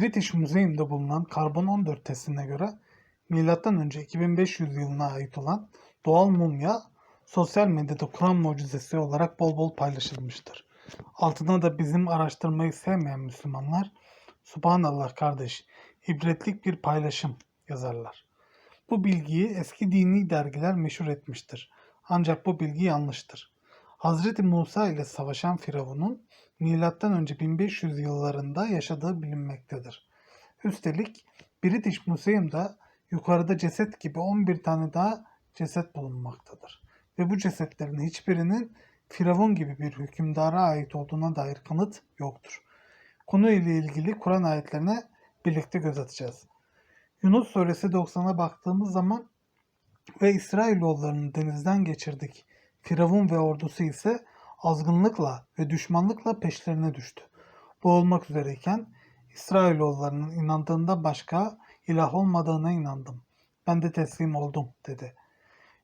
British Museum'da bulunan karbon-14 testine göre M.Ö. 2500 yılına ait olan doğal mumya sosyal medyada Kur'an mucizesi olarak bol bol paylaşılmıştır. Altına da bizim araştırmayı sevmeyen Müslümanlar Subhanallah kardeş, ibretlik bir paylaşım yazarlar. Bu bilgiyi eski dini dergiler meşhur etmiştir. Ancak bu bilgi yanlıştır. Hazreti Musa ile savaşan Firavun'un M.Ö. 1500 yıllarında yaşadığı bilinmektedir. Üstelik British Museum'da yukarıda ceset gibi 11 tane daha ceset bulunmaktadır. Ve bu cesetlerin hiçbirinin Firavun gibi bir hükümdara ait olduğuna dair kanıt yoktur. Konu ile ilgili Kur'an ayetlerine birlikte göz atacağız. Yunus suresi 90'a baktığımız zaman ve İsrailoğullarını denizden geçirdik. Firavun ve ordusu ise azgınlıkla ve düşmanlıkla peşlerine düştü. Bu olmak üzereyken İsrailoğullarının inandığında başka ilah olmadığına inandım. Ben de teslim oldum dedi.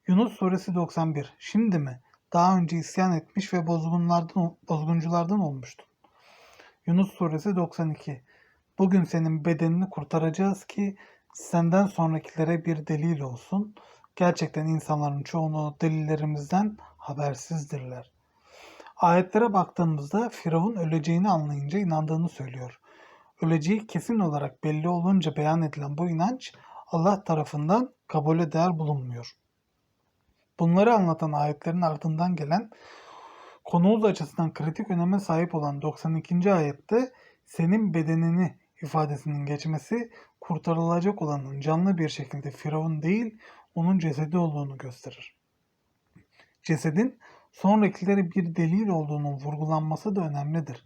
Yunus suresi 91. Şimdi mi? Daha önce isyan etmiş ve bozgunlardan, bozgunculardan olmuştun. Yunus suresi 92. Bugün senin bedenini kurtaracağız ki senden sonrakilere bir delil olsun. Gerçekten insanların çoğunu delillerimizden habersizdirler. Ayetlere baktığımızda Firavun öleceğini anlayınca inandığını söylüyor. Öleceği kesin olarak belli olunca beyan edilen bu inanç Allah tarafından kabule değer bulunmuyor. Bunları anlatan ayetlerin ardından gelen konumuz açısından kritik öneme sahip olan 92. ayette senin bedenini ifadesinin geçmesi kurtarılacak olanın canlı bir şekilde Firavun değil onun cesedi olduğunu gösterir. Cesedin sonrakilere bir delil olduğunun vurgulanması da önemlidir.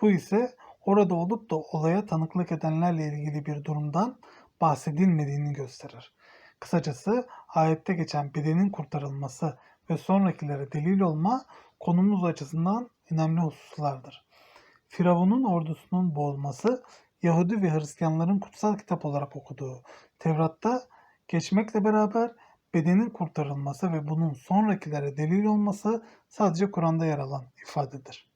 Bu ise orada olup da olaya tanıklık edenlerle ilgili bir durumdan bahsedilmediğini gösterir. Kısacası ayette geçen bedenin kurtarılması ve sonrakilere delil olma konumuz açısından önemli hususlardır. Firavun'un ordusunun boğulması Yahudi ve Hristiyanların kutsal kitap olarak okuduğu Tevrat'ta geçmekle beraber bedenin kurtarılması ve bunun sonrakilere delil olması sadece Kur'an'da yer alan ifadedir.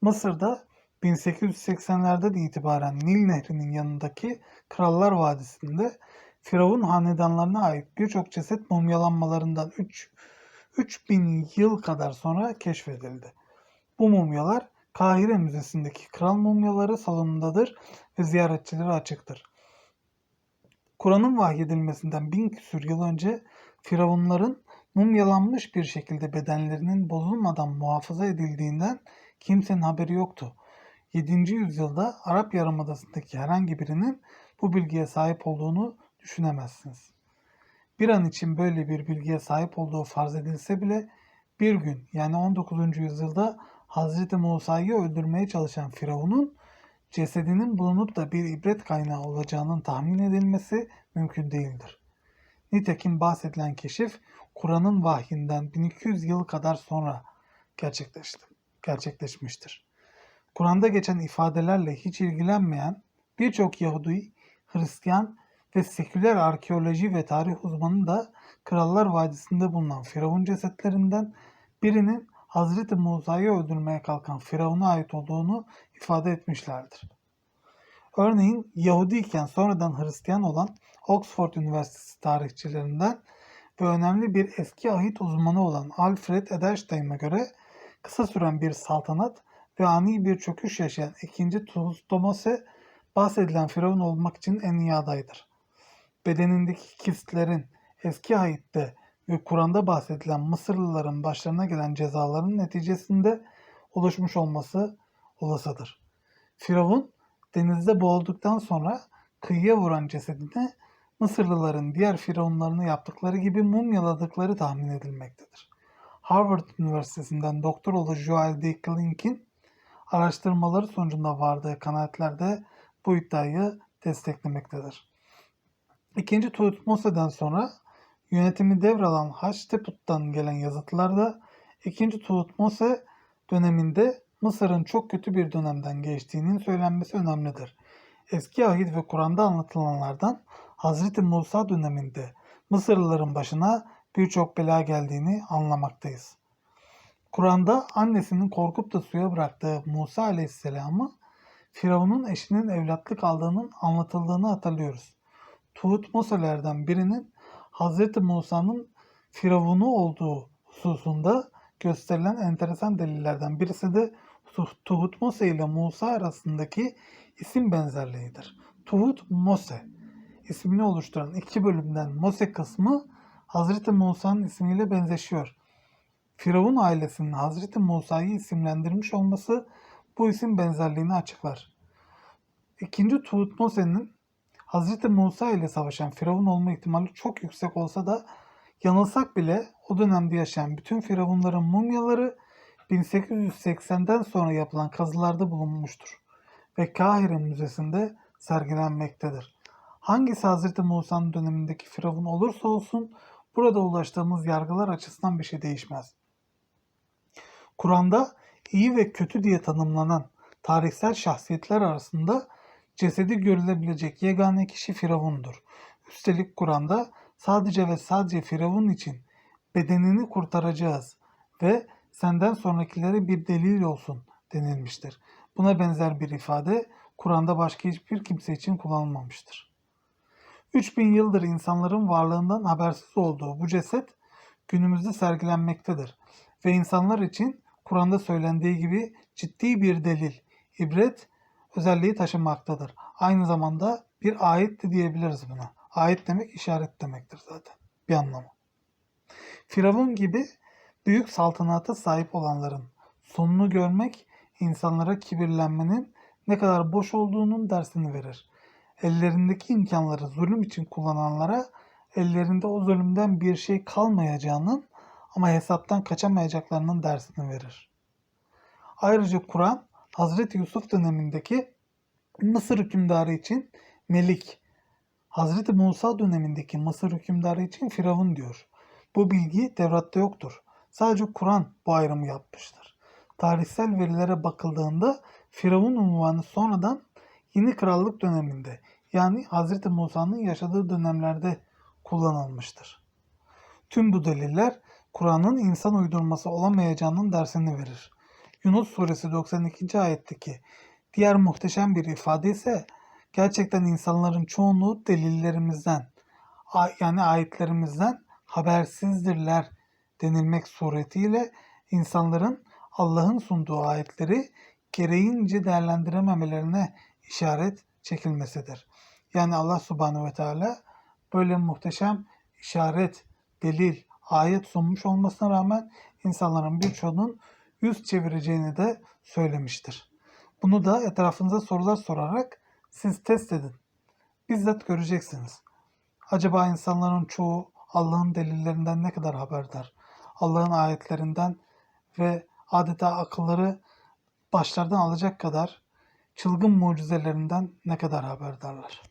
Mısır'da 1880'lerden itibaren Nil Nehri'nin yanındaki Krallar Vadisi'nde Firavun hanedanlarına ait birçok ceset mumyalanmalarından 3 3000 yıl kadar sonra keşfedildi. Bu mumyalar Kahire Müzesi'ndeki kral mumyaları salonundadır ve ziyaretçilere açıktır. Kur'an'ın vahyedilmesinden bin küsür yıl önce Firavunların mumyalanmış bir şekilde bedenlerinin bozulmadan muhafaza edildiğinden kimsenin haberi yoktu. 7. yüzyılda Arap Yarımadası'ndaki herhangi birinin bu bilgiye sahip olduğunu düşünemezsiniz. Bir an için böyle bir bilgiye sahip olduğu farz edilse bile bir gün yani 19. yüzyılda Hz. Musa'yı öldürmeye çalışan Firavun'un cesedinin bulunup da bir ibret kaynağı olacağının tahmin edilmesi mümkün değildir. Nitekim bahsedilen keşif Kur'an'ın vahyinden 1200 yıl kadar sonra gerçekleşti, gerçekleşmiştir. Kur'an'da geçen ifadelerle hiç ilgilenmeyen birçok Yahudi, Hristiyan ve seküler arkeoloji ve tarih uzmanı da Krallar Vadisi'nde bulunan Firavun cesetlerinden birinin Hazreti Musa'yı öldürmeye kalkan Firavun'a ait olduğunu ifade etmişlerdir. Örneğin Yahudi iken sonradan Hristiyan olan Oxford Üniversitesi tarihçilerinden ve önemli bir eski ahit uzmanı olan Alfred Edelstein'e göre kısa süren bir saltanat ve ani bir çöküş yaşayan 2. Tutmose bahsedilen Firavun olmak için en iyi adaydır. Bedenindeki kistlerin eski ahitte ve Kur'an'da bahsedilen Mısırlıların başlarına gelen cezaların neticesinde oluşmuş olması olasıdır. Firavun denizde boğulduktan sonra kıyıya vuran cesedini Mısırlıların diğer firavunlarını yaptıkları gibi mumyaladıkları tahmin edilmektedir. Harvard Üniversitesi'nden doktor olan Joel D. Klink'in araştırmaları sonucunda vardığı kanaatlerde bu iddiayı desteklemektedir. İkinci Tutmose'den sonra yönetimi devralan Hatshepsut'tan gelen yazıtlarda 2. Tutmose döneminde Mısır'ın çok kötü bir dönemden geçtiğinin söylenmesi önemlidir. Eski ahit ve Kur'an'da anlatılanlardan Hazreti Musa döneminde Mısırlıların başına birçok bela geldiğini Firavun'un eşinin evlatlık aldığının anlatıldığını hatırlıyoruz. Tuhutmoselerden birinin Hz. Musa'nın Firavun'u olduğu hususunda gösterilen enteresan delillerden birisi de Tuh- Tuhutmose ile Musa arasındaki isim benzerliğidir. Tuhut Mose ismini oluşturan iki bölümden Mose kısmı Hazreti Musa'nın ismiyle benzeşiyor. Firavun ailesinin Hazreti Musa'yı isimlendirmiş olması bu isim benzerliğini açıklar. İkinci Tutmose'nin Hazreti Musa ile savaşan Firavun olma ihtimali çok yüksek olsa da yanılsak bile o dönemde yaşayan bütün Firavunların mumyaları 1880'den sonra yapılan kazılarda bulunmuştur ve Kahire Müzesi'nde sergilenmektedir. Hangisi Hazreti Musa'nın dönemindeki Firavun olursa olsun burada ulaştığımız yargılar açısından bir şey değişmez. Kur'an'da iyi ve kötü diye tanımlanan tarihsel şahsiyetler arasında cesedi görülebilecek yegane kişi Firavun'dur. Üstelik Kur'an'da sadece ve sadece Firavun için bedenini kurtaracağız ve senden sonrakilere bir delil olsun denilmiştir. Buna benzer bir ifade Kur'an'da başka hiçbir kimse için kullanılmamıştır. 3000 yıldır insanların varlığından habersiz olduğu bu ceset günümüzde sergilenmektedir ve insanlar için Kur'an'da söylendiği gibi ciddi bir delil, ibret özelliği taşımaktadır. Aynı zamanda bir ayet de diyebiliriz buna. Ayet demek işaret demektir zaten bir anlamı. Firavun gibi büyük saltanata sahip olanların sonunu görmek insanlara kibirlenmenin ne kadar boş olduğunun dersini verir. Ellerindeki imkanları zulüm için kullananlara ellerinde o zulümden bir şey kalmayacağının ama hesaptan kaçamayacaklarının dersini verir. Ayrıca Kur'an Hazreti Yusuf dönemindeki Mısır hükümdarı için Melik, Hazreti Musa dönemindeki Mısır hükümdarı için Firavun diyor. Bu bilgi Tevrat'ta yoktur. Sadece Kur'an bu ayrımı yapmıştır. Tarihsel verilere bakıldığında Firavun unvanı sonradan yeni krallık döneminde yani Hazreti Musa'nın yaşadığı dönemlerde kullanılmıştır. Tüm bu deliller Kur'an'ın insan uydurması olamayacağının dersini verir. Yunus suresi 92. ayetteki diğer muhteşem bir ifade ise gerçekten insanların çoğunluğu delillerimizden yani ayetlerimizden habersizdirler denilmek suretiyle insanların Allah'ın sunduğu ayetleri gereğince değerlendirememelerine işaret çekilmesidir. Yani Allah subhanehu ve teala böyle muhteşem işaret, delil, ayet sunmuş olmasına rağmen insanların birçoğunun yüz çevireceğini de söylemiştir. Bunu da etrafınıza sorular sorarak siz test edin. Bizzat göreceksiniz. Acaba insanların çoğu Allah'ın delillerinden ne kadar haberdar? Allah'ın ayetlerinden ve adeta akılları başlardan alacak kadar çılgın mucizelerinden ne kadar haberdarlar?